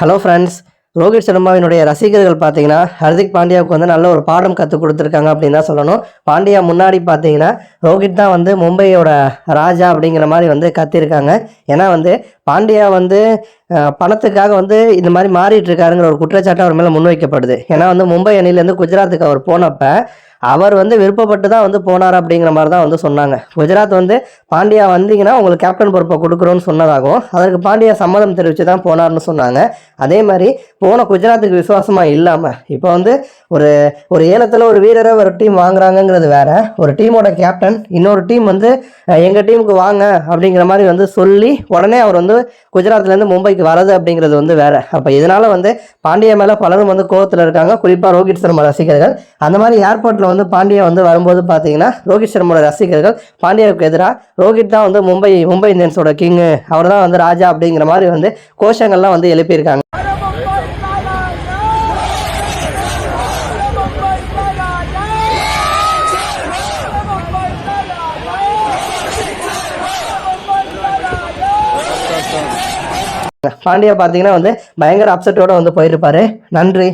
Hello friends Rohit சர்மாவினுடைய ரசிகர்கள் பார்த்தீங்கன்னா ஹர்திக் பாண்டியாவுக்கு வந்து நல்ல ஒரு பாடம் கற்றுக் கொடுத்துருக்காங்க அப்படின்னு தான் சொல்லணும். பாண்டியா முன்னாடி பார்த்தீங்கன்னா ரோஹித் தான் வந்து மும்பையோட ராஜா அப்படிங்கிற மாதிரி வந்து கத்திருக்காங்க. ஏன்னா வந்து பாண்டியா வந்து பணத்துக்காக வந்து இந்த மாதிரி மாறிட்டு இருக்காருங்கிற ஒரு குற்றச்சாட்டு அவர் மேலே முன்வைக்கப்படுது. ஏன்னா வந்து மும்பை அணிலேருந்து குஜராத்துக்கு அவர் போனப்ப அவர் வந்து விருப்பப்பட்டு தான் வந்து போனார் அப்படிங்கிற மாதிரி தான் வந்து சொன்னாங்க. குஜராத் வந்து பாண்டியா வந்தீங்கன்னா உங்களுக்கு கேப்டன் பொறுப்பை கொடுக்குறோன்னு சொன்னதாகவும் அதற்கு பாண்டியா சம்மதம் தெரிவித்து தான் போனார்னு சொன்னாங்க. அதே மாதிரி போன குஜராத்துக்கு விசுவாசமாக இல்லாமல் இப்போ வந்து ஒரு ஒரு ஏலத்தில் ஒரு வீரரை ஒரு டீம் வாங்குறாங்கங்கிறது வேற ஒரு டீமோட கேப்டன் இன்னொரு டீம் வந்து எங்கள் டீமுக்கு வாங்க அப்படிங்கிற மாதிரி வந்து சொல்லி உடனே அவர் வந்து குஜராத்லேருந்து மும்பைக்கு வரது அப்படிங்கிறது வந்து வேற. அப்போ இதனால வந்து பாண்டிய மேலே பலரும் வந்து கோபத்தில் இருக்காங்க. குறிப்பாக ரோஹித் சர்மா ரசிகர்கள். அந்த மாதிரி ஏர்போர்ட்டில் வந்து பாண்டியா வந்து வரும்போது பார்த்தீங்கன்னா ரோஹித் சர்மாவோட ரசிகர்கள் பாண்டியாவுக்கு எதிராக ரோஹித் தான் வந்து மும்பை மும்பை இந்தியன்ஸோட கிங்கு அவர் தான் வந்து ராஜா அப்படிங்கிற மாதிரி வந்து கோஷங்கள்லாம் வந்து எழுப்பியிருக்காங்க. பாண்டியா பார்த்தீங்கன்னா வந்து பயங்கர அப்செட்டோட வந்து போயிருப்பாரு. நன்றி.